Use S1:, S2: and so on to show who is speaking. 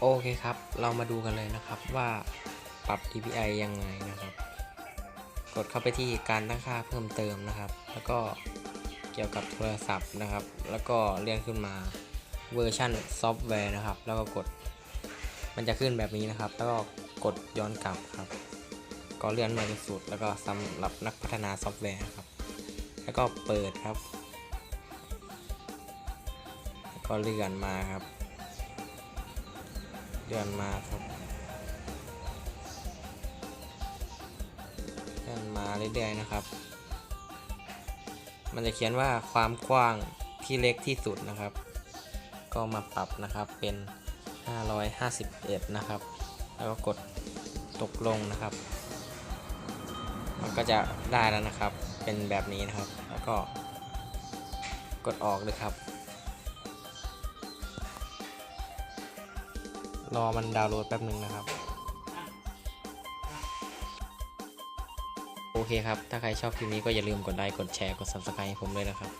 S1: โอเคครับ เรามาดูกันเลยนะครับว่าปรับ DPI ยังไงนะครับ กดเข้าไปที่การตั้งค่าเพิ่มเติมนะครับ แล้วก็เกี่ยวกับโทรศัพท์นะครับ แล้วก็เลื่อนขึ้นมาเวอร์ชันซอฟต์แวร์นะครับ แล้วก็กด มันจะขึ้นแบบนี้นะครับ แล้วก็กดย้อนกลับครับ ก็เลื่อนมาเป็นสุด แล้วก็สำหรับนักพัฒนาซอฟต์แวร์ครับ แล้วก็เปิดครับ แล้วก็เลื่อนมาครับ เลื่อนมาครับเลื่อนมาเรื่อยๆนะครับ มันจะเขียนว่าความกว้างที่เล็กที่สุดนะครับ ก็มาปรับนะครับเป็น 551 นะครับ แล้วก็กดตกลงนะครับ มันก็จะได้แล้วนะครับ เป็นแบบนี้นะครับ แล้วก็กดออกเลยครับ รอมันดาวน์โหลดแป๊บหนึ่งนะครับ โอเคครับ ถ้าใครชอบคลิปนี้ก็อย่าลืมกดไลค์ กดแชร์ กด subscribe ให้ผมด้วยนะครับ